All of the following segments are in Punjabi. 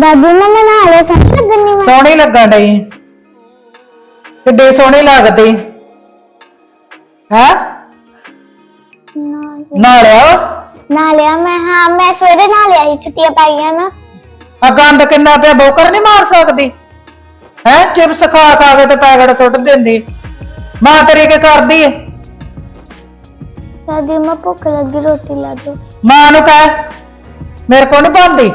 ਦਾਦੀ ਨੂੰ ਮੈਂ ਨਾਲ ਲਿਆ ਸਹੀ ਲੱਗਣੀ ਮੈਂ ਸੋਹਣੀ ਲੱਗਣ ਡਈ। ਕਿੱਡੇ ਸੋਹਣੀ ਲੱਗਦੀ। ਹੈ? ਨਾ ਲਿਆ ਨਾ ਲਿਆ ਮੈਂ ਹਾਂ ਮੈਂ ਸਵੇਰੇ ਨਾ ਲਿਆ ਸੀ ਛੁੱਟੀਆਂ ਪਾਈਆਂ ਨਾ। ਆ ਗੰਦ ਕਿੰਨਾ ਪਿਆ ਬੋਕਰ ਨਹੀਂ ਮਾਰ ਸਕਦੀ। ਹੈ? ਚਿਪਸ ਖਾ ਖਾ ਕੇ ਤੇ ਪੈਕਟ ਸੁੱਟ ਦਿੰਦੀ। ਮਾਂ ਤੇਰੀ ਕੀ ਕਰਦੀ ਏ? ਦਾਦੀ ਮੈਂ ਭੁੱਖ ਲੱਗੀ ਰੋਟੀ ਲਾ ਦੋ ਮਾਂ ਨੂੰ ਕਹਿ ਮੇਰੇ ਕੋਲ ਨਹੀਂ ਬਣਦੀ।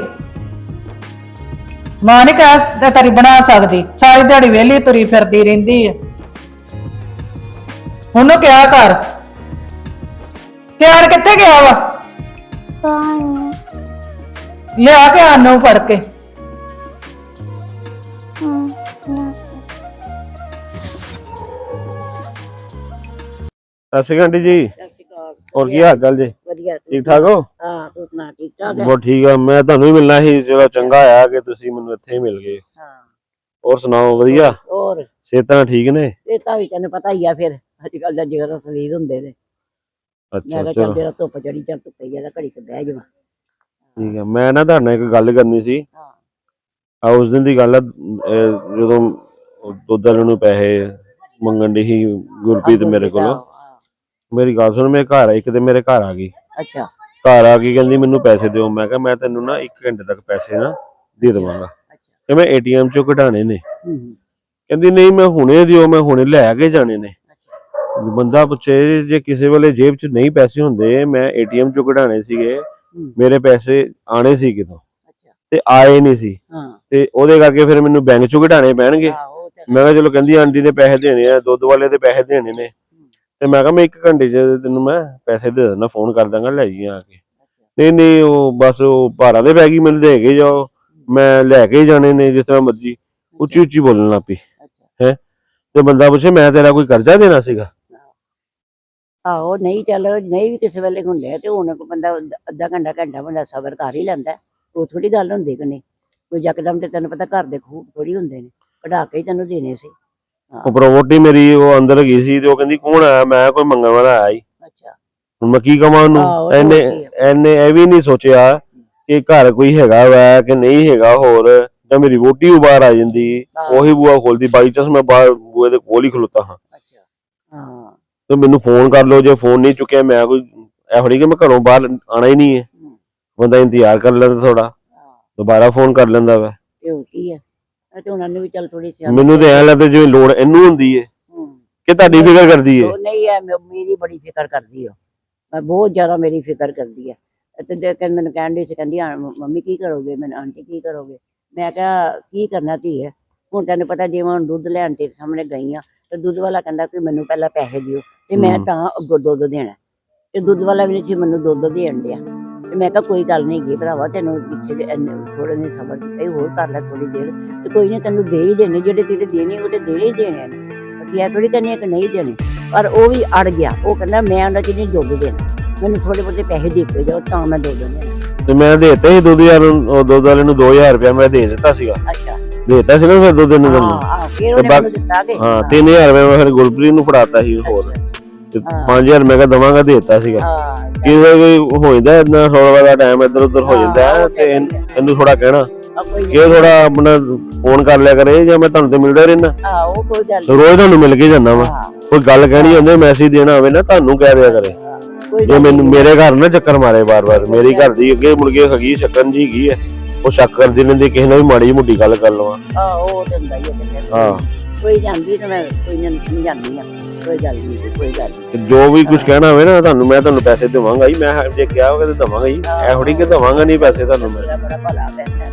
ਮਾਂ ਨਹੀਂ ਕਹਿ ਤੇ ਬਣਾ ਸਕਦੀ। ਸਾਰੀ ਦਿਹਾੜੀ ਵਿਹਲੀ ਤੁਰੀ ਫਿਰਦੀ ਰਹਿੰਦੀ ਹੈ ਉਹਨੂੰ ਕਿਹਾ ਕਰ? ਪਿਆਰ ਕਿੱਥੇ ਗਿਆ ਵਾ? ਪਾਣੀ ਲਿਆ ਕੇ ਆਨੂੰ ਫੜ ਕੇ। ਹਮ, ਨਾ। ਸਤਿ ਸ਼੍ਰੀ ਅਕਾਲ ਆਂਟੀ ਜੀ। ਹੋਰ ਕੀ ਹਾਲ ਚਾਲ ਜੀ? ਵਧੀਆ। ਠੀਕ ਠਾਕ ਹੋ? ਹਾਂ ਤੂੰ ਸੁਣਾ ਠੀਕ ਠਾਕ ਹੈ? ਬਹੁਤ ਠੀਕ ਆ। ਮੈਂ ਤੁਹਾਨੂੰ ਵੀ ਮਿਲਣਾ ਸੀ ਚਲੋ ਚੰਗਾ ਆਇਆ ਕਿ ਤੁਸੀਂ ਮੈਨੂੰ ਇੱਥੇ ਹੀ ਮਿਲ ਗਏ। ਹਾਂ। ਹੋਰ ਸੁਣਾਓ ਵਧੀਆ? ਹੋਰ? ਸਿਹਤਾਂ ਠੀਕ ਨੇ? ਇਹ ਤਾਂ ਵੀ ਤੈਨੂੰ ਪਤਾ ਹੀ ਆ ਫਿਰ ਅੱਜ ਕੱਲ ਦਾ ਜਿਗਰ ਸਰੀਰ ਹੁੰਦੇ ਨੇ। ਮੈਂ ਅੱਛਾ। ਕਿਹਾ ਚਲੋ ਜਿਹੜਾ ਧੁੱਪ ਚੜੀ ਚੱਲ ਧੁੱਪੇ ਜਿਹੜਾ ਘੜੀ ਤੇ ਬਹਿ ਜਾਵਾਂ। ਠੀਕ ਆ। ਮੈਂ ਨਾ ਤੁਹਾਡੇ ਨਾਲ ਇੱਕ ਗੱਲ ਕਰਨੀ ਸੀ। ਹਾਂ। ਆ ਉਸ ਦਿਨ ਦੀ ਗੱਲ ਆ ਜਦੋਂ ਦੁੱਧ ਵਾਲੇ ਨੂੰ ਪੈਸੇ ਮੰਗਣ ਦੀ ਸੀ ਗੁਰਪ੍ਰੀਤ ਮੇਰੇ ਕੋਲੋਂ। ਹਾਂ, ਮੇਰੀ ਗੱਲ ਸੁਣ ਮੇਰੇ ਘਰ ਆਈ ਕਿਤੇ ਮੇਰੇ ਘਰ ਆ ਗਈ। ਅੱਛਾ। ਘਰ ਆ ਕੇ ਕਹਿੰਦੀ ਮੈਨੂੰ ਪੈਸੇ ਦਿਓ। ਮੈਂ ਕਿਹਾ ਮੈਂ ਤੈਨੂੰ ਨਾ 1 ਘੰਟੇ ਤੱਕ ਪੈਸੇ ਨਾ ਦੇ ਦੇਵਾਂਗਾ। ਅੱਛਾ। ਕਿ ਮੈਂ ਏਟੀਐਮ ਚੋਂ ਕਢਾਣੇ ਨੇ। ਹੂੰ ਹੂੰ, ਕਹਿੰਦੀ ਨਹੀਂ ਮੈਂ ਹੁਣੇ ਦਿਓ ਮੈਂ ਹੁਣੇ ਲੈ ਕੇ ਜਾਣੇ ਨੇ। ਅੱਛਾ। ਬੰਦਾ ਪੁੱਛੇ ਜੇ ਕਿਸੇ ਵੇਲੇ ਜੇਬ 'ਚ ਨਹੀਂ ਪੈਸੇ ਹੁੰਦੇ ਮੈਂ ਏਟੀਐਮ 'ਚੋਂ ਕਢਾਣੇ ਸੀਗੇ ਮੇਰੇ ਪੈਸੇ ਆਣੇ ਸੀ ਕਿਤੋਂ। ਅੱਛਾ। ਤੇ ਆਏ ਨਹੀਂ ਸੀ। ਹਾਂ। ਤੇ ਉਹਦੇ ਕਰਕੇ ਫਿਰ ਮੈਨੂੰ ਬੈਂਕ 'ਚੋਂ ਕਢਾਣੇ ਪੈਣਗੇ। ਮੈਂ ਕਿਹਾ ਚਲੋ ਕਹਿੰਦੀ ਆਂਟੀ ਦੇ ਪੈਸੇ ਦੇਣੇ ਆ ਦੁੱਧ ਵਾਲੇ ਦੇ ਪੈਸੇ ਦੇਣੇ ਨੇ। ਤੇ ਮੈਂ ਕਿਹਾ ਮੈਂ 1 ਘੰਟੇ 'ਚ ਤੈਨੂੰ ਮੈਂ ਪੈਸੇ ਦੇ ਦਿੰਦਾ ਫੋਨ ਕਰ ਦਾਂਗਾ ਲੈ ਜੀ ਆ ਕੇ। ਨਹੀਂ ਨਹੀਂ ਉਹ ਬਸ ਉਹ ਭਾਰਾਂ ਦੇ ਪੈ ਗਈ ਮੈਨੂੰ ਦੇ ਕੇ ਜਾਓ। ਮੈਂ ਲੈ ਕੇ ਹੀ ਜਾਣੇ ਨੇ ਜਿਸ ਤਰ੍ਹਾਂ ਮਰਜ਼ੀ। ਉੱਚੀ ਉੱਚੀ ਬੋਲਣ ਲੱਗ ਪਈ। ਅੱਛਾ। ਤੇ ਬੰਦਾ ਪੁੱਛੇ ਮੈਂ ਤੇਰਾ ਕੋਈ ਕਰਜ਼ਾ ਦੇਣਾ ਸੀਗਾ? ਆਹੋ ਨਹੀਂ ਚੱਲ ਨਹੀਂ ਵੀ ਕਿਸੇ ਵੇਲੇ ਹੁੰਦੇ ਆ ਤੇ ਹੁਣ ਕੋ ਬੰਦਾ ਅੱਧਾ ਘੰਟਾ ਘੰਟਾ ਬੰਦਾ ਸਬਰ ਕਰ ਹੀ ਲੈਂਦਾ। ਉਹ ਥੋੜੀ ਗੱਲ ਹੁੰਦੀ ਕਿ ਨਹੀਂ? ਕੋਈ ਯਕਦਮ ਤੇ ਤੈਨੂੰ ਪਤਾ ਘਰ ਦੇ ਖੂਬ ਥੋੜੀ ਹੁੰਦੇ ਨੇ। ਕਢਾ ਕੇ ਹੀ ਤੈਨੂੰ ਦੇਣੇ ਸੀ। ਉਹ ਪ੍ਰੋਵੋਟੀ ਮੇਰੀ ਉਹ ਅੰਦਰ ਗਈ ਸੀ ਤੇ ਉਹ ਕਹਿੰਦੀ ਕੌਣ ਆਇਆ? ਮੈਂ ਕੋਈ ਮੰਗਣ ਵਾਲਾ ਆਇਆ ਹੀ ਅੱਛਾ। ਹੁਣ ਮੈਂ ਕੀ ਕਵਾਂ ਉਹਨੂੰ? ਹੈ। ਇਹਨੇ ਇਹ ਵੀ ਨਹੀਂ ਸੋਚਿਆ ਕਿ ਘਰ ਕੋਈ ਹੈਗਾ ਵਾ ਕਿ ਨਹੀਂ ਹੈਗਾ ਹੋਰ ਜਾਂ ਮੇਰੀ ਵੋਟੀ ਉਹ ਬਾਹਰ ਆ ਜਾਂਦੀ। ਉਹੀ ਬੂਆ ਖੋਲਦੀ। ਬਾਈ ਚਾਂਸ ਮੈਂ ਬਾਹਰ ਬੂਏ ਦੇ ਕੋਲ ਹੀ ਖਲੋਤਾ ਹਾਂ। ਅੱਛਾ। ਹਾਂ। ਤੇ ਮੈਨੂੰ ਫੋਨ ਕਰ ਲਓ ਜੇ ਫੋਨ ਨਹੀਂ ਚੁੱਕਿਆ ਮੈਂ ਕੋਈ ਇਹੋ ਨਹੀਂ ਕਿ ਮੈਂ ਘਰੋਂ ਬਾਹਰ ਆਣਾ ਹੀ ਨਹੀਂ ਹੈ। ਬੰਦਾ ਇੰਤਜ਼ਾਰ ਕਰ ਲੈਂਦਾ ਥੋੜਾ ਦੁਬਾਰਾ ਫੋਨ ਕਰ ਲੈਂਦਾ ਵਾ। ਉਹ ਕੀ ਹੈ ਇਹ ਤੇ ਉਹਨਾਂ ਨੂੰ ਵੀ ਚੱਲ ਥੋੜੀ ਸਿਆਣੀ ਮੈਨੂੰ ਤੇ ਐਂ ਲੱਗਦਾ ਜਿਵੇਂ ਲੋੜ ਇਹਨੂੰ ਹੁੰਦੀ ਹੈ ਹੂੰ। ਕਿ ਤੁਹਾਡੀ ਫਿਕਰ ਕਰਦੀ ਹੈ ਉਹ ਨਹੀਂ ਹੈ ਮੇ- ਮੇਰੀ ਬੜੀ ਫਿਕਰ ਕਰਦੀ ਹੈ ਮੈਂ ਬਹੁਤ ਜ਼ਿਆਦਾ ਮੇਰੀ ਫਿਕਰ ਕਰਦੀ ਹੈ ਤੇ ਜੇ ਕਹਿੰਦੇ ਮੈਨੂੰ ਕਹਿਣ ਦੀ ਸੀ ਕਹਿੰਦੀ ਹਾਂ, ਮ- ਮੰਮੀ ਕੀ ਕਰੋਗੇ? ਮੈਨੂੰ ਆਂਟੀ ਕੀ ਕਰੋਗੇ? ਮੈਂ ਕਿਹਾ ਕੀ ਕਰਨਾ ਧੀਏ? ਹੁਣ ਤੈਨੂੰ ਪਤਾ ਜਿਵੇਂ ਹੁਣ ਦੁੱਧ ਲੈਣ ਤੇਰੇ ਸਾਹਮਣੇ ਗਈ ਆ ਤੇ ਦੁੱਧ ਵਾਲਾ ਕਹਿੰਦਾ ਕਿ ਮੈਨੂੰ ਪਹਿਲਾਂ ਪੈਸੇ ਦਿਓ ਤੇ ਮੈਂ। ਤਾਂ ਅੱਗੋਂ ਦੁੱਧ ਦੇਣਾ। ਤੇ ਦੁੱਧ ਵਾਲਾ ਵੀ ਨਹੀਂ ਸੀ ਮੈਨੂੰ ਦੁੱਧ ਦੇਣ ਡਿਆ। ਤੇ ਮੈਂ ਕਿਹਾ ਕੋਈ ਗੱਲ ਨਹੀਂ ਗੀ ਭਰਾਵਾ ਤੈਨੂੰ ਪਿੱਛੇ ਦੇ ਥੋੜੇ ਨੇ ਸਬਰ ਈ, ਹੋਰ ਕਰ ਲੈ ਥੋੜੀ ਦੇਰ। ਤੇ ਕੋਈ ਨਹੀਂ ਤੈਨੂੰ ਦੇ ਹੀ ਦੇਣੇ ਜਿਹੜੇ ਤੇਰੇ ਦੇਣੇ ਉਹ ਤੇ ਦੇਣੇ ਹੀ ਦੇਣੇ ਨੇ। ਅਸੀਂ ਇਹ ਥੋੜੀ ਕਹਿੰਦੇ ਕਿ ਨਹੀਂ ਦੇਣੇ। ਪਰ ਉਹ ਵੀ ਅੜ ਗਿਆ। ਉਹ ਕਹਿੰਦਾ ਮੈਂ ਉਹਨਾਂ ਚ ਨਹੀਂ ਦੁੱਧ ਦੇਣਾ? ਮੈਨੂੰ ਥੋੜੇ ਬਹੁਤੇ ਪੈਸੇ ਦੇ ਕੇ ਜਾਓ ਤਾਂ ਮੈਂ ਦੁੱਧ ਦੇਣਾ ਤੇ ਮੈਂ ਦੇਤਾ ਸੀ ਦੁੱਧ ਯਾਰ ਉਹ ਦੁੱਧ ਵਾਲੇ ਨੂੰ 2000 ਰੁਪਇਆ ਮੈਂ ਦੇ ਦਿੱਤਾ ਸੀਗਾ। ਅੱਛਾ। ਦੇਤਾ ਸੀ ਨਾ ਫਿਰ ਦੁੱਧ ਨੂੰ ਹਾਂ ਹਾਂ ਫਿਰ ਉਹਨੇ ਮੈਨੂੰ ਦਿੱਤਾ ਕਿ ਹਾਂ 3000 ਰੁਪਇਆ ਮੈਂ ਫਿਰ ਗੁਰਪ੍ਰੀਤ ਨੂੰ ਫੜਾਤਾ ਸੀ ਹੋਰ। ਤੇ ਹਾਂ। 5000 ਮੈਂ ਕਿਹਾ ਦਵਾਂਗਾ ਦੇਤਾ ਸੀਗਾ। ਹਾਂ ਕਿਸੇ ਕੋਈ ਹੋ ਜਾਂਦਾ ਇਦਾਂ ਥੋੜਾ ਦਾ ਟਾਈਮ ਇੱਧਰ ਉੱਧਰ ਹੋ ਜਾਂਦਾ ਹੈ ਤੇ ਇਹਨ- ਥੋੜਾ ਕਹਿਣਾ। ਕਿ ਥੋੜਾ ਆਪਣਾ ਫੋਨ ਕਰ ਲਿਆ ਕਰੇ ਜਾਂ ਮੈਂ ਤੁਹਾਨੂੰ ਤੇ ਮਿਲਦਾ ਰਹਿਣਾ ਆ ਉਹ ਕੋਈ ਗੱਲ ਰੋਜ਼ ਤੁਹਾਨੂੰ ਮਿਲ ਕੇ ਜਾਂਦਾ ਵਾ। ਹਾਂ, ਕੋਈ ਗੱਲ ਕਹਿਣੀ ਹੁੰਦੀ ਮੈਸੇਜ ਦੇਣਾ ਹੋਵੇ ਨਾ ਤੁਹਾਨੂੰ ਕਹਿ ਦਿਆ ਕਰੇ। ਹਾਂ, ਕੋਈ ਜੇ ਗੱਲ ਮੈਨੂੰ ਨਹੀਂ। ਮੇਰੇ ਘਰ ਨਾ ਚੱਕਰ ਮਾਰੇ ਬਾਰ-ਬਾਰ ਮੇਰੀ ਘਰ ਦੀ ਅੱਗੇ ਮੁੜ ਕੇ ਹੈਗੀ ਸ਼ਕਨ ਜੀ ਹੈਗੀ ਹੈ ਉਹ ਸ਼ੱਕ ਕਰਦੀ ਰਹਿੰਦੀ ਕਿਸੇ ਨਾਲ ਵੀ ਮਾੜੀ ਮੋਟੀ ਗੱਲ ਕਰ ਲਵਾਂ। ਆ ਉਹ ਹੁੰਦਾ ਹੀ ਹੈ। ਹਾਂ। ਕੋਈ ਜਾਂਦੀ ਤਾਂ ਮੈਂ ਕੋਈ ਨਹੀਂ ਸਮਝਾਉਂਦੀ ਆ ਕੋਈ ਗੱਲ ਨਹੀਂ ਕੋਈ ਗੱਲ ਨਹੀਂ ਤੇ ਜੋ ਵੀ ਕੁਝ ਕਹਿਣਾ ਹੋਵੇ ਨਾ ਤੁਹਾਨੂੰ ਮੈਂ ਤੁਹਾਨੂੰ ਪੈਸੇ ਦੇਵਾਂਗਾ ਹੀ ਮੈਂ ਜੇ ਕਿਹਾ ਹੋਵੇ ਤਾਂ ਦੇਵਾਂਗਾ ਹੀ। ਇਹੋ ਨਹੀਂ ਕਿ ਦੇਵਾਂਗਾ ਨਹੀਂ ਪੈਸੇ ਤੁਹਾਨੂੰ ਮੈਂ। ਮੇਰਾ ਬੜਾ ਭਲਾ ਪੈਸਾ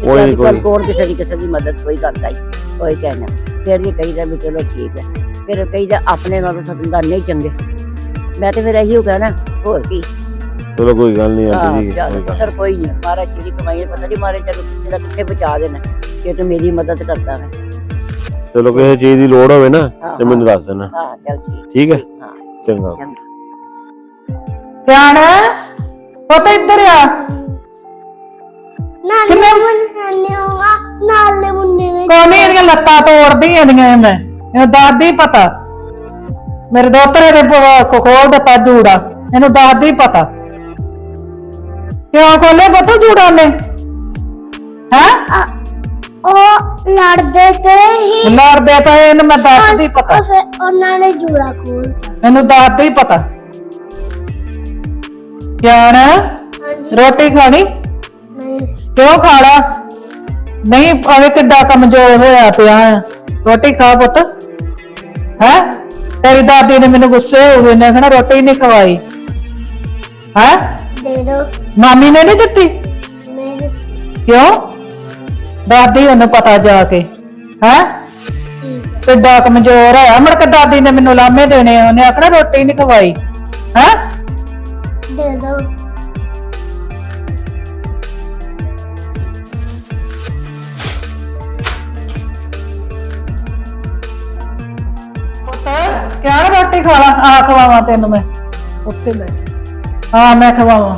ਕੋਈ ਨੀ, ਕੋਈ। ਨੀ। ਕੋਣ ਕਿਸੇ ਦੀ ਕਿਸੇ ਦੀ ਮਦਦ ਕੋਈ ਕਰਦਾ ਹੀ ਕੋਈ ਕਹਿਣਾ ਫਿਰ ਵੀ ਕਹੀਦਾ ਵੀ ਚਲੋ ਠੀਕ ਹੈ। ਫਿਰ ਕਹੀਦਾ ਆਪਣੇ ਨਾਲੋਂ ਸਤੰਗਾ ਨਹੀਂ ਚੰਗੇ। ਮੈਂ ਤੇ ਫਿਰ ਇਹੀ ਹੋ ਕਹਿਣਾ ਹੋਰ ਕੀ। ਚਲੋ ਕੋਈ ਗੱਲ ਨਹੀਂ ਆਂਟੀ ਜੀ ਕੋਈ ਗੱਲ ਪੁੱਤਰ ਕੋਈ ਨਹੀਂ। ਮਾਰਾ ਜਿਹੜੀ ਕਮਾਈ ਹੈ, ਪਤਾ ਨਹੀਂ ਮਾਰੇ ਚਲੋ ਜਿਹੜਾ ਕਿੱਥੇ ਬਚਾ ਦੇਣਾ। ਜੇ ਤੂੰ ਮੇਰੀ ਮਦਦ ਕਰਦਾ ਹੈ। ਚਲੋ ਕਿਸੇ ਚੀਜ਼ ਦੀ ਲੋੜ ਹੋਵੇ ਨਾ ਤੇ ਮੈਨੂੰ ਦੱਸ ਦੇਣਾ। ਹਾਂ ਚੱਲ ਠੀਕ। ਹੈ? ਹਾਂ ਚੰਗਾ। ਧਿਆਨ ਪੁੱਤ ਇੱਧਰ ਆ। ਨਾਲੇ ਮੁੰਨੇ ਹੋਗਾ ਨਾਲੇ ਮੁੰਨੇ ਨੇ ਕੋਨੀ ਇਹਦੀਆਂ ਲੱਤਾਂ ਤੋੜਦੀਆਂ ਦੀਆਂ ਮੈਂ ਇਹਨੂੰ। ਦੱਸਦੀ ਪਤਾ। ਮੇਰੇ ਦੋਤਰੇ ਦੇ ਕੋ ਖੋਲ ਦਿੱਤਾ ਜੂੜਾ। ਇਹਨੂੰ ਦੱਸਦੀ ਪਤਾ। ਕਿਉਂ ਖੋਲੇ ਬਤੋ ਜੂੜਾ ਨੇ? ਹੈ? ਉਹ ਲੜਦੇ ਪਏ ਹੀ ਲੜਦੇ ਪਏ ਇਹਨੂੰ ਮੈਂ ਦੱਸਦੀ ਪਤਾ ਉਹ ਫਿਰ ਉਹਨਾਂ ਨੇ ਜੂੜਾ ਖੋਲਤਾ ਮੈਨੂੰ ਦੱਸਦੀ ਪਤਾ। ਹਾਂਜੀ। ਰੋਟੀ ਖਾਣੀ? ਨਹੀਂ। ਕਿਉਂ ਖਾਣਾ ਨਹੀਂ ਭਾਵੇਂ ਕਿੱਡਾ ਕਮਜ਼ੋਰ ਹੋਇਆ ਪਿਆ ਆ। ਰੋਟੀ ਖਾ ਪੁੱਤ। ਹੈ? ਤੇਰੀ ਦਾਦੀ ਨੇ ਮੈਨੂੰ ਗੁੱਸੇ ਹੋ ਗਏ ਨੇ ਕਹਣਾ ਰੋਟੀ ਨਹੀਂ ਖਵਾਈ। ਹੈ? ਦੇ ਦੋ। ਮਾਮੀ ਨੇ ਨਹੀਂ ਦਿੱਤੀ? ਮੈਂ ਦਿੱਤੀ। ਕਿਉਂ? ਦਾਦੀ ਉਹਨੂੰ ਪਤਾ ਜਾ ਕੇ ਹੈ? ਠੀਕ ਕਿੱਡਾ ਕਮਜ਼ੋਰ ਹੋਇਆ। ਮੁੜ ਕੇ ਦਾਦੀ ਨੇ ਮੈਨੂੰ ਲਾਮੇ ਦੇਣੇ ਉਹਨੇ ਆਖਣਾ ਰੋਟੀ ਨਹੀਂ ਖਵਾਈ ਹੈ? ਦੇ ਦੋ। ਨੀ ਰੋਟੀ ਖਾ ਲਾ ਆ ਖਵਾਵਾਂ ਤੈਨੂੰ ਮੈਂ। ਉੱਥੇ ਲੈ ਹਾਂ ਮੈਂ ਖਵਾਵਾਂ।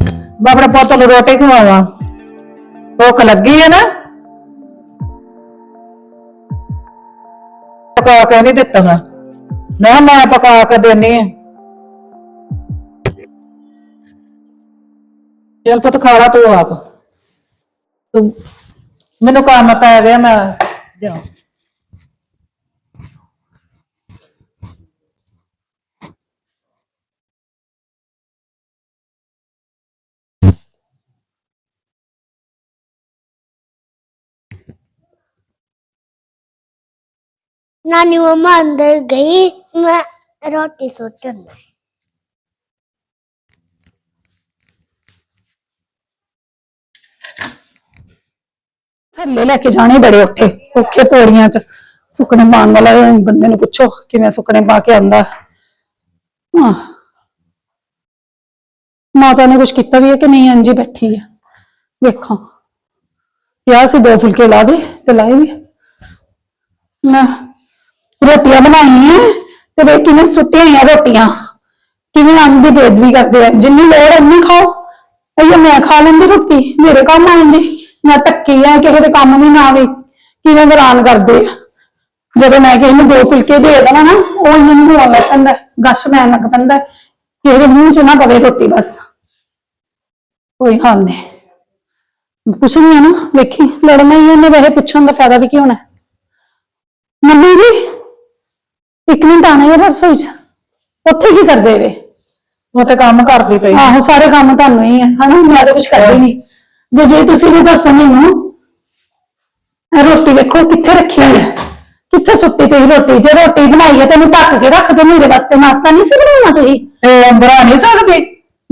ਮੈਂ ਆਪਣੇ ਪੁੱਤ ਨੂੰ ਰੋਟੀ ਖਵਾਵਾਂ। ਭੁੱਖ ਲੱਗੀ ਹੈ ਨਾ? ਪਕਾ ਕੇ ਨਹੀਂ ਦਿੱਤਾ ਮੈਂ। ਮੈਂ ਕਿਹਾ ਮੈਂ ਪਕਾ ਕੇ ਦੇਣੀ ਆ। ਚੱਲ ਪੁੱਤ ਖਾ ਲਾ ਤੂੰ ਆਪ। ਤੂੰ ਮੈਨੂੰ ਕੰਮ ਪੈ ਗਿਆ ਮੈਂ ਜਾ। ਨਾਨੀ ਮਮਾ ਅੰਦਰ ਗਈ ਮੈਂ ਰੋਟੀ ਸੋਚਣ ਥੱਲੇ ਲੈ ਕੇ ਜਾਣੇ ਬੜੇ ਔਖੇ ਔਖੇ ਪੌੜੀਆਂ 'ਚ। ਸੁੱਕਣੇ ਪਾਉਣ ਵਾਲਾ ਬੰਦੇ ਨੂੰ ਪੁੱਛੋ ਕਿਵੇਂ ਸੁੱਕਣੇ ਪਾ ਕੇ ਆਉਂਦਾ। ਹਾਂ। ਮਾਤਾ ਨੇ ਕੁਝ ਕੀਤਾ ਵੀ ਹੈ ਕਿ ਨਹੀਂ? ਅੰਜੀ ਬੈਠੀ ਹੈ। ਵੇਖਾਂ। ਕਿਹਾ ਸੀ ਦੋ ਫੁਲਕੇ ਲਾ ਦੇ ਤੇ ਲਾਏ ਵੀ। ਨਾ ਰੋਟੀਆਂ ਬਣਾਈਆਂ ਤੇ ਵੇ ਕਿਵੇਂ ਸੁੱਟੀਆਂ ਹੋਈਆਂ ਰੋਟੀਆਂ। ਕਿਵੇਂ ਅੰਨ ਦੀ ਬੇਦਬੀ ਕਰਦੇ ਆ। ਜਿੰਨੀ ਲੋੜ ਉਨੀ ਖਾਓ। ਅਈਓ ਮੈਂ ਖਾ ਲੈਂਦੀ ਰੋਟੀ ਮੇਰੇ ਕੰਮ ਆ ਮੈਂ ਟੱਕੀ ਆ ਕਿਸੇ ਦੇ ਕੰਮ ਵੀ ਨਾ ਆਵੇ ਕਿਵੇਂ ਵਰਾਨ ਕਰਦੇ ਆ। ਜਦੋਂ ਮੈਂ ਕਿਸੇ ਨੂੰ ਦੋ ਫੁਲਕੇ ਦੇ ਦੇਣਾ ਨਾ ਉਹ ਇਹਨਾਂ ਨੂੰ ਹੋਣ ਲੱਗ ਪੈਂਦਾ ਗਸ਼ ਮੈਨ ਲੱਗ ਪੈਂਦਾ। ਕਿਸੇ ਦੇ ਮੂੰਹ 'ਚ ਨਾ ਪਵੇ ਰੋਟੀ ਬਸ। ਕੋਈ ਹਾਲ ਨਹੀਂ। ਪੁੱਛਣੀ ਆ ਨਾ ਵੇਖੀ ਲੜਨਾ ਹੀ ਆ, ਇਹਨੇ ਵੈਸੇ ਪੁੱਛਣ ਦਾ ਫਾਇਦਾ ਵੀ ਕੀ ਹੋਣਾ। ਮੰਮੀ ਜੀ ਇੱਕ ਮਿੰਟ ਆਣਾ ਯਾਰ ਰਸੋਈ 'ਚ। ਉੱਥੇ ਕੀ ਕਰਦੇ ਵੇ? ਉਹ ਤੇ ਕੰਮ ਕਰਦੀ ਪਈ ਆਹੋ ਸਾਰੇ ਕੰਮ ਤੁਹਾਨੂੰ ਹੀ ਹੈ ਹਨਾ ਮੈਂ ਤਾਂ ਕੁਝ ਕਰਦੀ ਨਹੀਂ। ਜੇ ਜੇ ਤੁਸੀਂ ਵੀ ਦੱਸੋ ਮੈਨੂੰ ਇਹ ਰੋਟੀ ਵੇਖੋ ਕਿੱਥੇ ਰੱਖੀ ਹੈ ਕਿੱਥੇ ਸੁੱਤੀ ਪਈ ਰੋਟੀ? ਜੇ ਰੋਟੀ ਬਣਾਈ ਹੈ ਤੈਨੂੰ ਢੱਕ ਕੇ ਰੱਖ ਦੋ ਮੇਰੇ ਵਾਸਤੇ। ਨਾਸ਼ਤਾ ਨਹੀਂ ਸੀ ਬਣਾਉਣਾ ਤੁਸੀਂ? ਇਹ ਬਣਾ ਨਹੀਂ ਸਕਦੀ।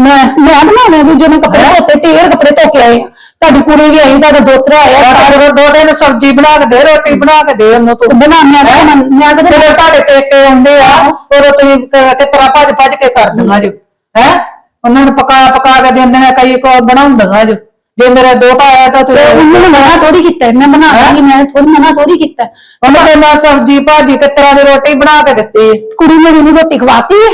ਮੈਂ ਮੈਂ ਬਣਾਉਣਾ ਵੀ ਜੇ ਮੈਂ ਕੱਪੜੇ ਧੋਤੇ ਢੇਰ ਕੱਪੜੇ ਧੋ ਕੇ ਆਏ ਆ। ਤੁਹਾਡੀ ਕੁੜੀ ਵੀ ਆਈ ਤੁਹਾਡਾ ਦੋਤਰਾ ਆਇਆ ਸਾਡੇ ਦੋ ਦਿਨ ਸਬਜ਼ੀ ਬਣਾ ਕੇ ਦੇ ਰੋਟੀ ਬਣਾ ਕੇ ਦੇ ਉਹਨੂੰ ਤੂੰ। ਬਣਾਉਣਾ ਮੈਂ ਮੈਂ ਕਦੇ ਜਦੋਂ ਤੁਹਾਡੇ ਪੇਕੇ ਆਉਂਦੇ ਆ ਉਦੋਂ ਤੁਸੀਂ ਕ- ਕਿ ਤਰ੍ਹਾਂ ਭੱਜ ਭੱਜ ਕੇ ਕਰਦੀਆਂ ਜੋ। ਹੈ? ਉਹਨਾਂ ਨੂੰ ਪਕਾ ਪਕਾ ਕੇ ਦਿੰਦੀਆਂ ਕਈ ਕੋ ਬਣਾਉਂਦੀਆਂ ਜੋ। ਜੇ ਮੇਰਾ ਦੋਤਾ ਆਇਆ ਤਾਂ ਤੂੰ ਉਹਨੇ ਮਨਾ ਥੋੜੀ ਕੀਤਾ ਹੈ, ਮੈਂ ਬਣਾ ਦਾਂਗੀ ਮੈਂ ਥੋੜੀ ਮਨਾ ਥੋੜੀ ਕੀਤਾ। ਹੈ। ਉਹਨਾਂ ਦੇ ਨਾਲ ਸਬਜ਼ੀ ਭਾਜੀ ਕਿਸ ਤਰ੍ਹਾਂ ਦੀ ਰੋਟੀ ਬਣਾ ਕੇ ਦਿੱਤੀ। ਕੁੜੀ ਮੇਰੀ ਨੂੰ ਰੋਟੀ ਖਵਾਤੀ ਹੈ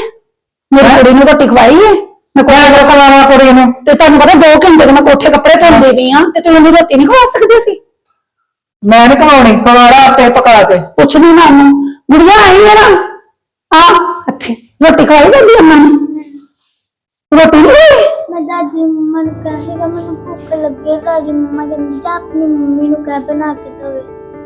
ਮੇਰੀ ਕੁੜੀ ਨੂੰ ਰੋਟੀ ਖਵਾਈ ਹੈ ਮੈਂ ਕੋਈ ਜੋ ਖਵਾਵਾਂ ਕੁੜੀ ਨੂੰ ਤੇ ਤੁਹਾਨੂੰ ਪਤਾ 2 ਘੰਟੇ ਤੋਂ ਮੈਂ ਕੋਠੇ ਕੱਪੜੇ ਧੋਂਦੀ ਪਈ ਆ ਤੇ ਤੁਸੀਂ ਉਹਨੂੰ ਰੋਟੀ ਨਹੀਂ ਖਵਾ ਸਕਦੇ ਸੀ? ਮੈਂ ਨਹੀਂ ਖਵਾਉਣੀ ਖਵਾੜਾ ਆਪੇ ਪਕਾ ਕੇ। ਪੁੱਛਦੀ ਨਾ ਉਹਨੂੰ ਗੁੜੀਆ ਆਈ ਹੈ ਨਾ? ਆ ਇੱਥੇ ਰੋਟੀ ਖਵਾਈ ਜਾਂਦੀ ਉਹਨਾਂ ਨੂੰ ਰੋਟੀ ਨਹੀਂ ਖਾਈ? ਮੈਂ ਦਾਦੀ ਮੰਮਾ ਨੂੰ ਕਿਹਾ ਸੀਗਾ ਮੈਨੂੰ ਭੁੱਖ ਲੱਗੀ ਹੈ ਦਾਦੀ ਮੰਮਾ ਕਹਿੰਦੀ ਜਾ ਆਪਣੀ ਮੰਮੀ ਨੂੰ ਕਹਿ ਬਣਾ ਕੇ ਦੇਵੇ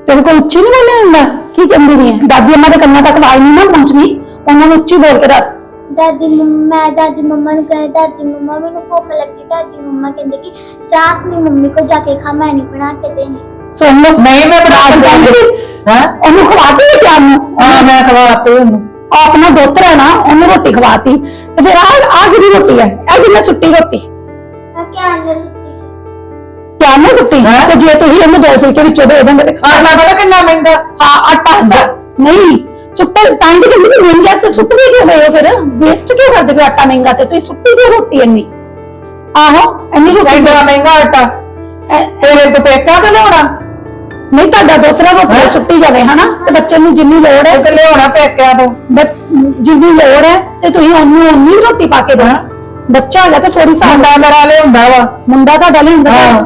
ਤੇਰੇ ਕੋਲ ਉੱਚੀ ਨਹੀਂ ਬੋਲਿਆ ਜਾਂਦਾ ਕੀ ਕਹਿੰਦੀ ਨਹੀਂ ਹੈ ਦਾਦੀ ਅੰਮਾ ਦੇ ਕੰਨਾਂ ਤੱਕ ਆਵਾਜ਼ ਨਹੀਂ ਨਾ ਪਹੁੰਚਣੀ ਉਹਨਾਂ ਨੂੰ ਉੱਚੀ ਬੋਲ ਕੇ ਦੱਸ। ਦਾਦੀ ਮੰਮਾ ਮੈਂ ਦਾਦੀ ਮੰਮਾ ਨੂੰ ਕਹੇ ਦਾਦੀ ਮੰਮਾ ਮੈਨੂੰ ਭੁੱਖ ਲੱਗੀ ਦਾਦੀ ਮੰਮਾ ਕਹਿੰਦੇ ਕਿ ਜਾ ਆਪਣੀ ਮੰਮੀ ਕੋ ਜਾ ਕੇ ਖਾ ਮੈਂ ਨਹੀਂ ਬਣਾ ਕੇ ਦੇਣੀ। ਸੁਣ ਲਓ ਨਹੀਂ ਮੈਂ ਬਣਾ ਕੇ ਦਿੰਦੀ ਹੈ? ਉਹਨੂੰ ਖਵਾਤੀ ਹੈ ਪਿਆਰ ਨੂੰ? ਹਾਂ ਮੈਂ ਖਵਾਤੀ ਉਹਨੂੰ। ਆਪਣਾ ਦੋਤਰਾ ਹੈ ਨਾ ਉਹਨੂੰ ਰੋਟੀ ਖਵਾਤੀ। ਤੇ ਫਿਰ ਆ ਆ ਕਿਹਦੀ ਰੋਟੀ ਹੈ? ਇਹ ਕਿੰਨੇ ਸੁੱਟੀ ਰੋਟੀ? ਤਾਂ ਕਿਆ ਨੇ ਸੁੱਤੀ ਕਿਆ ਨਾ ਸੁੱਟੀ? ਤੇ ਜੇ ਤੁਸੀਂ ਇਹਨੂੰ ਦੋ ਫੁਲਕੇ ਵਿੱਚੋਂ ਦੇ ਦਿੰਦੇ ਤੇ ਖਾ ਆਟਾ ਪਤਾ ਕਿੰਨਾ ਮਹਿੰਗਾ? ਹਾਂ ਆਟਾ। ਸਾ ਨਹੀਂ ਸੁੱਟਾ ਤਾਂ ਹੀ ਕਿ ਮੈਨੂੰ ਮਹਿੰਗਾ ਤੇ ਸੁੱਟਦੇ ਕਿਉਂ ਗਏ ਹੋ ਫਿਰ? ਵੇਸਟ ਕਿਉਂ ਕਰਦੇ ਹੋ ਆਟਾ ਮਹਿੰਗਾ ਤੇ? ਤੁਸੀਂ ਸੁੱਟੀ ਕਿਉਂ ਰੋਟੀ ਇੰਨੀ? ਆਹੋ ਇੰਨੀ ਰੋਟੀ ਕਿੰਨਾ ਮਹਿੰਗਾ ਆਟਾ। ਤੇਰੇ ਤੋਂ ਪੇਕਾ ਤੇ ਲਿਆਉਣਾ। ਨਹੀਂ ਤੁਹਾਡਾ ਦੋਤਰਾ ਰੋਟੀ ਸੁੱਟੀ ਜਾਵੇ ਹਨਾ? ਤੇ ਬੱਚੇ ਨੂੰ ਜਿੰਨੀ ਲੋੜ ਹੈ ਤੇ ਲਿਆਉਣਾ ਪੇਕਿਆਂ ਤੋਂ। ਜਿੰਨੀ ਲੋੜ ਹੈ ਤੇ ਤੁਸੀਂ ਉਹਨੂੰ ਉਨੀ ਰੋਟੀ ਪਾ ਕੇ ਦਿਓ। ਬੱਚਾ ਹੈਗਾ ਤੇ ਥੋੜੀ ਸਾਹ ਮੁੰਡਾ ਮੇਰਾ ਲਿਆਉਂਦਾ ਵਾ। ਮੁੰਡਾ ਤੁਹਾਡਾ ਲਿਆਂਦਾ ਹਾਂ।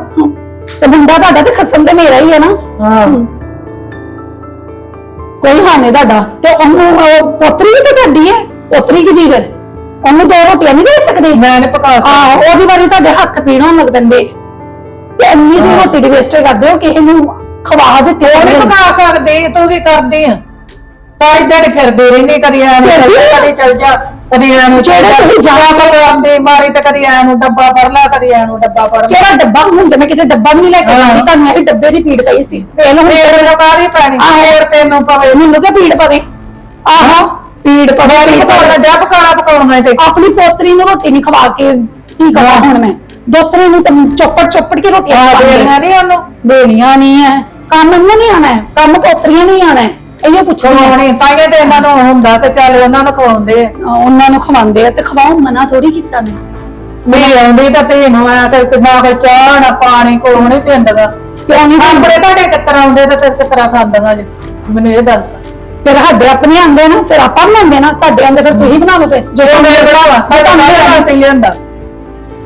ਤੇ ਮੁੰਡਾ ਤੁਹਾਡਾ ਤੇ ਖਸਮ ਤੇ ਮੇਰਾ ਹੀ ਹੈ ਨਾ। ਹਾਂ। ਕੋਈ ਹਾਨੇ ਤੁਹਾਡਾ। ਤੇ ਉਹਨੂੰ ਉਹ ਪੋਤਰੀ ਵੀ ਤੇ ਤੁਹਾਡੀ ਹੈ? ਪੋਤਰੀ ਕਿਦੀ ਫਿਰ ਉਹਨੂੰ ਦੋ ਰੋਟੀਆਂ ਨਹੀਂ ਦੇ ਸਕਦੇ? ਮੈਂ ਨੇ ਪਕਾ ਸਕਦੀ। ਆਹ ਉਹਦੀ ਵਾਰੀ ਤੁਹਾਡੇ ਹੱਥ ਪੀੜ ਹੋਣ ਲੱਗ ਪੈਂਦੇ। ਤੇ ਇੰਨੀ ਦੀ ਰੋਟੀ ਦੀ ਵੇਸਟ ਕਰਦੇ ਹੋ ਕਿਸੇ ਨੂੰ ਖਵਾ ਦਿੱਤੇ ਉਹ ਨਹੀਂ ਪਕਾ ਸਕਦੇ ਤੂੰ ਕੀ ਕਰਦੀ ਆ? ਸਾਰੀ ਦਿਹਾੜੀ ਫਿਰਦੇ ਰਹਿੰਦੇ ਕਦੀ ਐ ਨੂੰ ਚੱਲ ਜਾ ਕਦੀ ਚੱਲ ਜਾ। ਕਦੀ ਐ ਨੂੰ ਜਿਹੜੇ ਤੁਸੀਂ ਜਾ ਜਾ- ਪਕਾਉਂਦੇ ਮਾਰੀ ਤੇ ਕਦੀ ਐ ਨੂੰ ਡੱਬਾ ਫੜ ਲੈ ਕਦੀ ਐ ਨੂੰ ਡੱਬਾ ਫੜ ਲੈ। ਕਿਹੜਾ ਡੱਬਾ? ਹੁੰਦੇ ਮੈਂ ਕਿਤੇ ਡੱਬਾ ਵੀ ਨਹੀਂ ਲੈ ਕੇ ਆਉਂਦੀ ਤੁਹਾਨੂੰ ਇਹ ਡੱਬੇ ਦੀ ਪੀੜ ਪਈ ਸੀ। ਲਓ ਹੁਣ ਫੇਰ ਮੈਨੂੰ ਕਾਹਦੀ ਪੈਣੀ? ਆਹੋ। ਫੇਰ ਤੈਨੂੰ ਪਵੇ। ਮੈਨੂੰ ਕਿ ਪੀੜ ਪਵੇ? ਆਹੋ। ਪੀੜ ਪਵੇ ਨਹੀਂ ਪਕਾਉਣਾ ਜਾ ਪਕਾਉਣਾ ਪਕਾਉਣਾ ਤੇ। ਆਪਣੀ ਪੋਤਰੀ ਨੂੰ ਰੋਟੀ ਨਹੀਂ ਖਵਾ ਕੇ ਕੀ ਕਰਾਂ ਹੁਣ ਮੈਂ? ਦੋਤਰੇ ਨੂੰ ਤਾਂ ਚੋਪੜ ਚੋਪੜ ਕੇ ਰੋਟੀਆਂ ਦੇਣੀਆਂ ਨਹੀਂ ਉਹਨੂੰ। ਦੇਣੀਆਂ ਨਹੀਂ ਹੈ ਕੰਮ ਨਹੀਂ ਆਣਾ ਕੰਮ ਪੋਤਰੀਆਂ ਨਹੀਂ ਆਣਾ। ਇਹੋ ਪੁੱਛਣੀ। ਖਵਾਉਣੀ ਤਾਂਗੇ ਤੇ ਇਹਨਾਂ ਨੂੰ ਹੁੰਦਾ ਤੇ ਚੱਲ ਉਹਨਾਂ ਨੂੰ ਖਵਾਉਂਦੇ ਆ। ਉਹਨਾਂ ਨੂੰ ਖਵਾਉਂਦੇ ਆ ਤੇ ਖਵਾਉ ਮਨਾ ਥੋੜੀ ਕੀਤਾ ਮੈਂ। ਮੈਂ ਆਉਂਦੀ ਤਾਂ ਤੇ ਨੂੰ ਆ ਤੇ ਨਾ ਕੋਈ ਚਾਹ ਨਾ ਪਾਣੀ ਕੋਈ ਨਹੀਂ ਪਿੰਡਦਾ। ਕਿਉਂ ਨਹੀਂ ਆਪਣੇ ਤੁਹਾਡੇ ਕਿਤਰਾ ਆਉਂਦੇ ਤੇ ਫਿਰ ਕਿਤਰਾ ਖਾਂਦਾਗਾ ਜੀ? ਮੈਨੂੰ ਇਹ ਦੱਸ। ਫਿਰ ਸਾਡੇ ਆਪਣੇ ਆਂਦੇ ਨਾ ਫਿਰ ਆਪਾਂ ਬਣਾਉਂਦੇ ਨਾ। ਤੁਹਾਡੇ ਆਂਦੇ ਫਿਰ ਤੁਸੀਂ ਬਣਾ ਲਓ ਫਿਰ। ਜਦੋਂ ਮੇਰੇ ਬਣਾਵਾ ਮੈਂ ਤਾਂ ਮੇਰੇ ਨਾਲ ਤੇ ਲਿਆਂਦਾ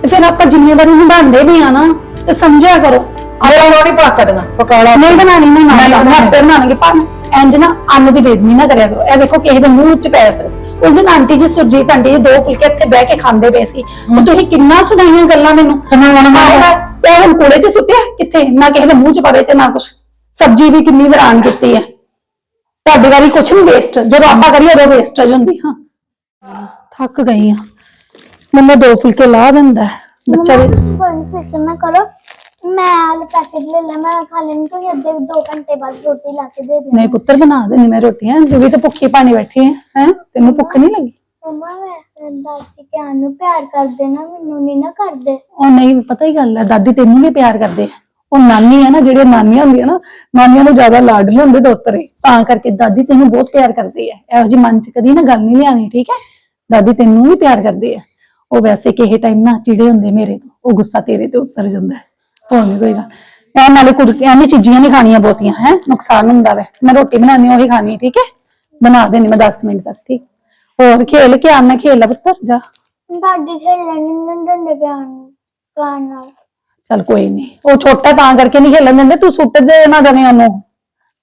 ਤੇ ਫਿਰ ਆਪਾਂ ਜ਼ਿੰਮੇਵਾਰੀ ਨਿਭਾਉਂਦੇ ਵੀ ਆ ਨਾ ਤੇ ਸਮਝਿਆ ਕਰੋ। ਮੇਰਾ ਉਹ ਨਹੀਂ ਪੱਕਦੀਆਂ ਪਕਾਲਾ ਨਹੀਂ ਬਣਾਣੀ ਨਹੀਂ ਮੈਂ। ਆਪੇ ਬਣਾਣਗੇ ਪਰ ਇੰਜ ਨਾ ਅੰਨ ਦੀ ਬੇਦਨੀ ਨਾ ਕਰਿਆ ਕਰੋ। ਇਹ ਦੇਖੋ ਕਿਸੇ ਦੇ ਮੂੰਹ ਚ ਪੈ ਸਕਦਾ ਉਸ ਦਿਨ ਆਂਟੀ ਜੀ ਸੁਰਜੀਤ ਆਂਟੀ ਜੀ ਦੋ ਫੁਲਕੇ ਇੱਥੇ ਬਹਿ ਕੇ ਖਾਂਦੇ ਪਏ ਸੀ। ਤੇ ਤੁਸੀਂ ਕਿੰਨਾ ਸੁਣਾਈਆਂ ਗੱਲਾਂ ਮੈਨੂੰ? ਸੁਣਾਉਣ ਵਾਲਾ। ਇਹ ਹੁਣ ਕੋਲੇ ਚ ਸੁੱਟਿਆ? ਕਿੱਥੇ? ਨਾ ਕਿਸੇ ਦੇ ਮੂੰਹ ਚ ਪਵੇ ਤੇ ਨਾ ਕੁਛ। ਸਬਜ਼ੀ ਵੀ ਕਿੰਨੀ ਵਰਾਨ ਕੀਤੀ ਹੈ। ਤੁਹਾਡੀ ਵਾਰੀ ਕੁਛ ਨਹੀਂ ਵੇਸਟ ਜਦੋਂ ਆਪਾਂ ਕਰੀਏ ਉਦੋਂ ਵੇਸਟੇਜ ਹੁੰਦੀ ਹਾਂ। ਥੱਕ ਗਈ ਆ ਮੈਨੂੰ ਦੋ ਫੁਲਕੇ ਲਾ ਦਿੰਦਾ ਹੈ। ਬੱਚਾ ਵੀ ਕੋਈ ਫਿਕਰ ਨਾ ਕਰੋ। ਮੈਂ ਆਲੂ ਪੈਕੇਟ ਲੈ ਲਾ ਮੈਂ ਖਾ ਲੈਣੀ तो ਅੱਧੇ ਦੋ ਘੰਟੇ ਬਾਅਦ ਰੋਟੀ ਲਾ ਕੇ ਦੇ ਦੇਣੀ ਨਹੀਂ ਪੁੱਤਰ ਬਣਾ ਦੇਣੀ ਮੈਂ ਰੋਟੀਆਂ ਤੂੰ ਵੀ ਤਾਂ ਭੁੱਖੀ ਪਾਣੀ ਬੈਠੀ ਹੈ ਹੈ? ਤੈਨੂੰ ਭੁੱਖ ਨਹੀਂ ਲੱਗੀ? ਮੰਮਾ ਮੈਂ ਦਾਦੀ ਕਿਆਨ ਨੂੰ ਪਿਆਰ ਕਰਦੇ ਨਾ ਮੈਨੂੰ ਨਹੀਂ ਨਾ ਕਰਦੇ। ਉਹ ਨਹੀਂ ਪਤਾ ਹੀ ਗੱਲ ਹੈ ਦਾਦੀ ਤੈਨੂੰ ਵੀ ਪਿਆਰ ਕਰਦੇ ਆ। ਉਹ ਨਾਨੀ ਹੈ ਨਾ ਜਿਹੜੇ ਨਾਨੀਆਂ ਹੁੰਦੀਆਂ ਨਾ ਨਾਨੀਆਂ ਨੂੰ ਜ਼ਿਆਦਾ ਲਾਡਲੇ ਹੁੰਦੇ ਦੋਤਰੇ ਤਾਂ ਕਰਕੇ ਦਾਦੀ ਤੈਨੂੰ ਬਹੁਤ ਪਿਆਰ ਕਰਦੀ ਹੈ। ਇਹੋ ਜਿਹੀ ਮਨ ਚ ਕਦੀ ਨਾ ਗੱਲ ਨਹੀਂ ਲਿਆਣੀ ਠੀਕ ਹੈ? ਦਾਦੀ ਤੈਨੂੰ ਵੀ ਪਿਆਰ ਕਰਦੀ ਹੈ। ਉਹ ਵੈਸੇ ਕਿਸੇ ਟਾਈਮ ਨਾ ਚਿੜੇ ਹੁੰਦੇ ਮੇਰੇ ਤੋਂ ਉਹ ਗੁੱਸਾ ਤੇਰੇ ਤੇ ਉਤਰ ਜਾਂਦਾ ਹੈ। ਹੋਰ ਨਹੀਂ ਕੋਈ ਗੱਲ। ਇਹ ਨਾਲੇ ਕੁੜ ਐਨੀ ਚੀਜ਼ੀਆਂ ਨਹੀਂ ਖਾਣੀਆਂ ਬਹੁਤੀਆਂ ਹੈ? ਨੁਕਸਾਨ ਹੁੰਦਾ ਵੈ। ਮੈਂ ਰੋਟੀ ਬਣਾਉਣੀ ਉਹੀ ਖਾਣੀ ਠੀਕ ਹੈ? ਬਣਾ ਦੇਣੀ ਮੈਂ 10 ਮਿੰਟ ਤੱਕ ਠੀਕ? ਹੋਰ ਖੇਲ ਕੇ ਆਣਾ ਖੇਲ ਲੈ ਪੁੱਤਰ ਜਾ। ਦਾਦੀ ਖੇਲਣ ਨਹੀਂ ਦਿੰਦੇ ਪਿਆਰ ਨੂੰ ਪਿਆਰ ਨਾਲ। ਚਲ ਕੋਈ ਨਹੀਂ ਉਹ ਛੋਟਾ ਤਾਂ ਕਰਕੇ ਨਹੀਂ ਖੇਲਣ ਦਿੰਦੇ ਤੂੰ ਸੁੱਟ ਦੇ ਨਾ ਦਵੇਂ ਉਹਨੂੰ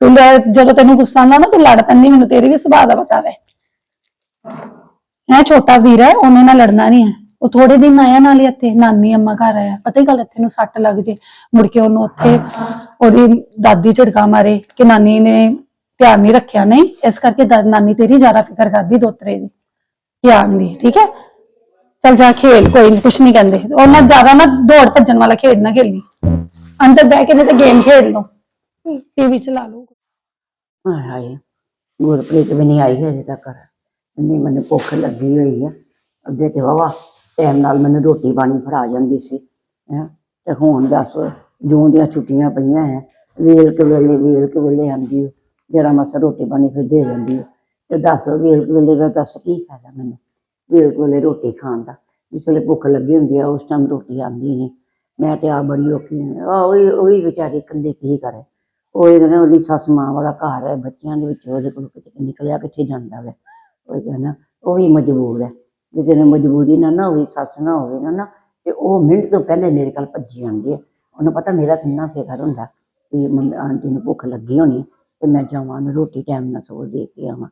ਤੂੰ ਲੈ- ਜਦੋਂ ਤੈਨੂੰ ਗੁੱਸਾ ਆਉਂਦਾ ਨਾ ਤੂੰ ਲੜ ਪੈਂਦੀ ਮੈਨੂੰ ਤੇਰੀ ਵੀ ਸੁਭਾਅ ਦਾ ਪਤਾ ਵੈ। ਹੈ ਛੋਟਾ ਵੀਰ ਹੈ ਉਹਨੇ ਨਾਲ ਲੜਨਾ ਨਹੀਂ ਹੈ। ਉਹ ਥੋੜੇ ਦਿਨ ਆਇਆ ਨਾਲੇ ਹੀ ਇੱਥੇ, ਨਾਨੀ ਅੰਮਾ ਘਰ ਆਇਆ। ਪਤਾ ਹੀ ਗੱਲ, ਇੱਥੇ ਨੂੰ ਸੱਟ ਲੱਗ ਜੇ। ਮੁੜ ਕੇ ਉਹਨੂੰ ਉੱਥੇ ਉਹਦੀ ਦਾਦੀ ਝਟਕਾ ਮਾਰੇ ਕਿ ਨਾਨੀ ਨੇ ਧਿਆਨ ਨਹੀਂ ਰੱਖਿਆ। ਨਹੀਂ, ਇਸ ਕਰਕੇ ਦਾ- ਨਾਨੀ ਤੇਰੀ ਜ਼ਿਆਦਾ ਫਿਕਰ ਕਰਦੀ ਦੋਤਰੇ ਦੀ। ਧਿਆਨ ਦੀ, ਠੀਕ ਹੈ? ਚਲ ਜਾ ਖੇਲ, ਕੋਈ ਨਹੀਂ ਕੁਛ ਨਹੀਂ ਕਹਿੰਦੇ। ਉਹਨਾਂ ਜ਼ਿਆਦਾ ਨਾ ਦੌੜ ਭੱਜਣ ਵਾਲਾ ਖੇਡ ਨਾ ਖੇਲੀ। ਅੰਦਰ ਬਹਿ ਕੇ ਤੇ ਗੇਮ ਖੇਡ ਲਓ। ਟੀਵੀ ਚਲਾ ਲਓ। ਹਾਏ ਹਾਏ, ਗੁਰਪ੍ਰੀਤ ਵੀ ਨਹੀਂ ਆਈ ਹਜੇ ਤੱਕ। ਇੰਨੀ ਮੈਨੂੰ ਭੁੱਖ ਲੱਗੀ ਹੋਈ ਆ। ਅੱਗੇ ਤੇ ਵਾਵਾ ਟਾਈਮ ਨਾਲ ਮੈਨੂੰ ਰੋਟੀ ਪਾਣੀ ਫੜਾ ਜਾਂਦੀ ਸੀ, ਹੈਂ। ਤੇ ਹੁਣ ਦੱਸ, ਜੂਨ ਦੀਆਂ ਛੁੱਟੀਆਂ ਪਈਆਂ ਹੈ, ਵੇਲ ਕੇ ਵੇਲੇ, ਵੇਲ ਕੇ ਵੇਲੇ ਆਉਂਦੀ ਓ। ਜਰਾ ਮਸਾ ਰੋਟੀ ਪਾਣੀ ਫਿਰ ਦੇ ਜਾਂਦੀ ਹੈ ਤੇ ਦੱਸ, ਵੇਲ ਕੇ ਵੇਲੇ ਦਾ ਦੱਸ ਕੀ ਫਾਇਦਾ ਮੈਨੂੰ, ਵੇਲ ਵੇਲੇ ਰੋਟੀ ਖਾਣ ਦਾ। ਜਿਸ ਵੇਲੇ ਭੁੱਖ ਲੱਗੀ ਹੁੰਦੀ ਆ, ਉਸ ਟਾਈਮ ਰੋਟੀ ਆਉਂਦੀ ਨਹੀਂ ਮੈਂ ਤੇ ਆ ਬੜੀ ਔਖੀ ਹਾਂ। ਆ ਉਹ ਉਹ ਵੀ ਵਿਚਾਰੀ ਇਕੱਲੀ ਕੀ ਕਰੇ? ਉਹ ਇਹ ਉਹਦੀ ਸੱਸ ਮਾਂ ਵਾਲਾ ਘਰ ਹੈ, ਬੱਚਿਆਂ ਦੇ ਵਿੱਚ ਉਹਦੇ ਕੋਲ ਕਿਤੇ ਨਿਕਲਿਆ, ਕਿੱਥੇ ਜਾਂਦਾ ਵੇ। ਉਹ ਕਹਿੰਦਾ, ਉਹ ਵੀ ਮਜਬੂਰ ਹੈ। ਕਿਸੇ ਨੇ ਮਜਬੂਰੀ ਨਾ ਨਾ ਹੋਵੇ, ਸੱਸ ਨਾ ਹੋਵੇ ਨਾ ਨਾ, ਤੇ ਉਹ ਮਿੰਟ ਤੋਂ ਪਹਿਲੇ ਮੇਰੇ ਕੋਲ ਭੱਜੀ ਆਉਂਦੀ ਹੈ ਉਹਨੂੰ ਪਤਾ ਮੇਰਾ ਕਿੰਨਾ ਫਿਕਰ ਹੁੰਦਾ ਕਿ ਮੰਮੀ, ਆਂਟੀ ਨੂੰ ਭੁੱਖ ਲੱਗੀ ਹੋਣੀ ਤੇ ਮੈਂ ਜਾਵਾਂ ਉਹਨੂੰ ਰੋਟੀ ਟਾਈਮ ਨਾਲ ਸੋ ਦੇ ਕੇ ਆਵਾਂ।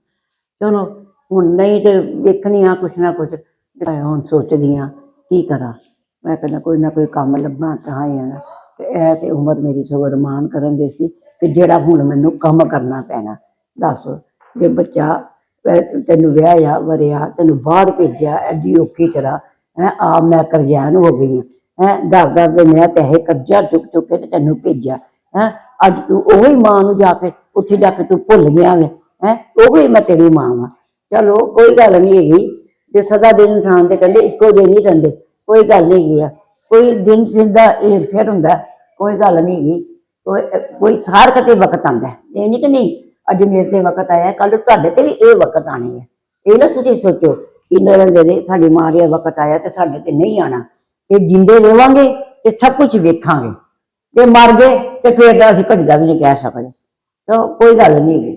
ਚਲੋ, ਹੁਣ ਨਹੀਂ ਤੇ ਵੇਖਣੀ ਆ ਕੁਛ ਨਾ ਕੁਛ ਹੁਣ ਸੋਚਦੀ ਆ, ਕੀ ਕਰਾਂ? ਮੈਂ ਕਹਿੰਦਾ ਕੋਈ ਨਾ ਕੋਈ ਕੰਮ ਲੱਭਾਂ ਤਾਂ ਹੀ ਆ ਤੇ ਇਹ ਤੇ ਉਮਰ ਮੇਰੀ ਸਗੋਂ ਰਮਾਨ ਕਰਨ ਦੇ ਸੀ ਕਿ ਜਿਹੜਾ ਹੁਣ ਮੈਨੂੰ ਕੰਮ ਕਰਨਾ ਪੈਣਾ, ਦੱਸ, ਜੇ ਬੱਚਾ ਤੈਨੂੰ ਵਿਆਹਿਆ ਵਰਿਆ ਤੈਨੂੰ ਬਾਹਰ ਭੇਜਿਆ, ਐਡੀ ਔਖੀ ਤਰ੍ਹਾਂ, ਹੈ ਆ ਮੈਂ ਕਰਜ਼ਾਨ ਹੋ ਗਈ, ਹੈ ਦਰ ਦਰ ਦੇ ਮੈਂ ਪੈਸੇ ਕਰਜ਼ਾ ਚੁੱਕ ਚੁੱਕ ਕੇ ਤੇ ਤੈਨੂੰ ਭੇਜਿਆ, ਹੈ, ਅੱਜ ਤੂੰ ਉਹੀ ਮਾਂ ਨੂੰ ਜਾ ਕੇ ਉੱਥੇ ਜਾ ਕੇ ਤੂੰ ਭੁੱਲ ਗਿਆ ਵੇ, ਹੈ, ਉਹ ਵੀ ਮੈਂ ਤੇਰੀ ਮਾਂ ਵਾਂ। ਚਲੋ, ਕੋਈ ਗੱਲ ਨਹੀਂ ਹੈਗੀ, ਜੇ ਸਦਾ ਦਿਨ ਇਨਸਾਨ ਦੇ ਕਹਿੰਦੇ ਇੱਕੋ ਜਿਹੇ ਨਹੀਂ ਰਹਿੰਦੇ, ਕੋਈ ਗੱਲ ਨਹੀਂ ਹੈਗੀ ਆ। ਕੋਈ ਦਿਨ ਜਿੰਦਾ ਇਹ ਫਿਰ ਹੁੰਦਾ, ਕੋਈ ਗੱਲ ਨਹੀਂ ਹੈਗੀ, ਕੋਈ ਕੋਈ ਸਾਰ ਕਤੇ ਵਕਤ ਆਂਦਾ ਇਹ ਨਹੀਂ ਕਿ ਨਹੀਂ ਅੱਜ ਮੇਰੇ ਤੇ ਵਕਤ ਆਇਆ ਕੱਲ ਤੁਹਾਡੇ ਤੇ ਵੀ ਇਹ ਵਕਤ ਆਣੀ ਹੈ ਇਹ ਨਾ ਤੁਸੀਂ ਸੋਚੋ ਕਿ ਨਰਨ ਦੇ ਸਾਡੀ ਮਾਂ ਦਾ ਵਕਤ ਆਇਆ ਤੇ ਸਾਡੇ ਤੇ ਨਹੀਂ ਆਣਾ ਇਹ ਜਿੰਦੇ ਰਵਾਂਗੇ ਤੇ ਸਭ ਕੁਝ ਵੇਖਾਂਗੇ। ਜੇ ਮਰ ਗਏ ਤੇ ਫਿਰ ਤਾਂ ਅਸੀਂ ਘੜੀ ਦਾ ਵੀ ਨਹੀਂ ਕਹਿ ਸਕਦੇ। ਤਾਂ ਕੋਈ ਗੱਲ ਨਹੀਂ ਹੈਗੀ।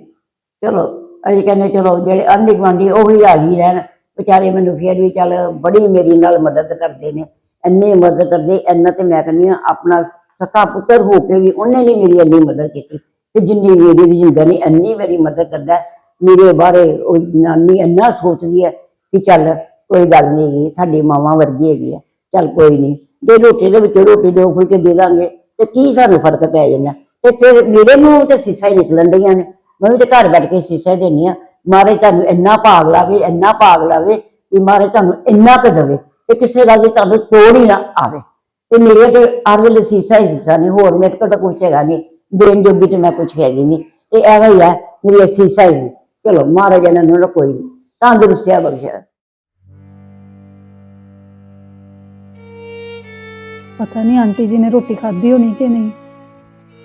ਚਲੋ, ਅਸੀਂ ਕਹਿੰਦੇ ਚਲੋ, ਜਿਹੜੇ ਆਂਢੀ ਗੁਆਂਢੀ ਉਹ ਵੀ ਰਾਜੀ ਰਹਿਣ। ਵਿਚਾਰੇ ਮੈਨੂੰ ਫਿਰ ਵੀ ਚੱਲ ਬੜੀ ਮੇਰੀ ਨਾਲ ਮਦਦ ਕਰਦੇ ਨੇ। ਇੰਨੀ ਮਦਦ ਕਰਦੇ, ਇੰਨਾ ਤੇ ਮੈਂ ਕਹਿੰਦੀ ਹਾਂ, ਆਪਣਾ ਸਕਾ ਪੁੱਤਰ ਹੋ ਕੇ ਵੀ ਉਹਨੇ ਨਹੀਂ ਮੇਰੀ ਇੰਨੀ ਮਦਦ ਕੀਤੀ। ਤੇ ਜਿੰਨੀ ਮੇਰੀ ਦੀ ਜਿੰਦਾ ਇੰਨੀ ਮੇਰੀ ਮਦਦ ਕਰਦਾ ਮੇਰੇ ਬਾਰੇ ਉਹ ਨਾਨੀ ਇੰਨਾ ਸੋਚਦੀ ਹੈ ਕਿ ਚੱਲ ਕੋਈ ਗੱਲ ਨਹੀਂ ਹੈਗੀ ਸਾਡੀ ਮਾਵਾਂ ਵਰਗੀ ਹੈਗੀ ਹੈ, ਚੱਲ ਕੋਈ ਨਹੀਂ। ਜੇ ਰੋਟੀ ਦੇ ਵਿੱਚ ਰੋਟੀ ਦੋ ਫੁਲਕੇ ਦੇ ਦਾਂਗੇ, ਤੇ ਕੀ ਸਾਨੂੰ ਫ਼ਰਕ ਪੈ ਜਾਂਦਾ ਤੇ ਫਿਰ ਮੇਰੇ ਮੂੰਹ ਤੇ ਸੀਸਾ ਹੀ ਨਿਕਲਣ ਡਈਆਂ ਨੇ। ਮੈਂ ਵੀ ਤੇ ਘਰ ਬੈਠ ਕੇ ਸੀਸਾ ਹੀ ਦੇਣੀ ਆ ਮਾਰੇ ਤੁਹਾਨੂੰ ਇੰਨਾ ਭਾਗ ਲਾਵੇ, ਇੰਨਾ ਭਾਗ ਲਾਵੇ ਕਿ ਮਾਰੇ ਤੁਹਾਨੂੰ ਇੰਨਾ ਕੁ ਦੇਵੇ ਤੇ ਕਿਸੇ ਗੱਲ ਦੀ ਤੁਹਾਨੂੰ ਤੋੜ ਹੀ ਨਾ ਆਵੇ। ਤੇ ਮੇਰੇ ਤੇ ਹਰ ਵੇਲੇ ਸੀਸਾ ਹੀ ਸੀਸਾ ਨਹੀਂ ਹੋਰ ਮੇਰੇ ਕੋਲ ਤਾਂ ਕੁਛ ਹੈਗਾ ਨਹੀਂ। ਦੇਣ ਜੋਗੀ ਤੇ ਮੈਂ ਕੁਛ ਹੈਗੀ ਨਹੀਂ ਤੇ ਐਵੇਂ ਹੀ ਹੈ ਮੇਰੀ ਇਹ ਸੀਸਾ ਹੀ ਨਹੀਂ ਚਲੋ, ਮਹਾਰਾਜ ਇਹਨਾਂ ਨੂੰ ਨਾ ਕੋਈ ਨਹੀਂ ਤੰਦਰੁਸਤਿਆ ਬਖਸ਼ਿਆ ਪਤਾ ਨਹੀਂ ਆਂਟੀ ਜੀ ਨੇ ਰੋਟੀ ਖਾਧੀ ਹੋਣੀ ਕਿ ਨਹੀਂ।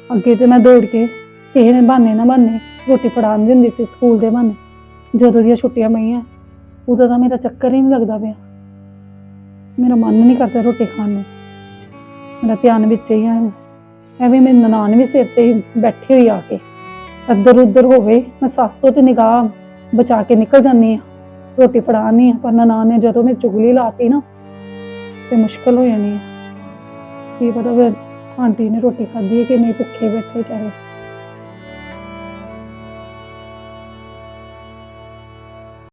ਅੱਗੇ ਤੇ ਮੈਂ ਦੌੜ ਕੇ ਕਿਸੇ ਨੇ ਬਹਾਨੇ ਨਾ ਬਹਾਨੇ ਰੋਟੀ ਫੜਾਉਂਦੀ ਹੁੰਦੀ ਸੀ ਸਕੂਲ ਦੇ ਬਹਾਨੇ। ਜਦੋਂ ਦੀਆਂ ਛੁੱਟੀਆਂ ਪਈਆਂ, ਉਦੋਂ ਦਾ ਮੇਰਾ ਚੱਕਰ ਹੀ ਨਹੀਂ ਲੱਗਦਾ ਪਿਆ। ਮੇਰਾ ਮਨ ਨਹੀਂ ਕਰਦਾ ਰੋਟੀ ਖਾਣ ਨੂੰ। ਮੇਰਾ ਧਿਆਨ ਵਿੱਚ ਹੀ ਹੈ ਐਵੇਂ ਮੇਰੀ ਨਨਾਣ ਵੀ ਸਿਰ ਤੇ ਹੀ ਬੈਠੀ ਹੋਈ ਆ ਕੇ। ਇੱਧਰ ਉੱਧਰ ਹੋਵੇ, ਮੈਂ ਸੱਸ ਤੋਂ ਤੇ ਨਿਗਾਹ ਬਚਾ ਕੇ ਨਿਕਲ ਜਾਂਦੀ ਆ। ਰੋਟੀ ਫੜਾਉਣੀ ਆ, ਪਰ ਨਨਾਣ ਨੇ ਜਦੋਂ ਮੇਰੀ ਚੁਗਲੀ ਲਾਤੀ ਨਾ, ਤੇ ਮੁਸ਼ਕਲ ਹੋ ਜਾਣੀ ਹੈ ਕੀ ਪਤਾ ਫਿਰ ਆਂਟੀ ਨੇ ਰੋਟੀ ਖਾਧੀ ਹੈ ਕਿ ਨਹੀਂ, ਭੁੱਖੇ ਬੈਠੇ ਚਾਹੇ।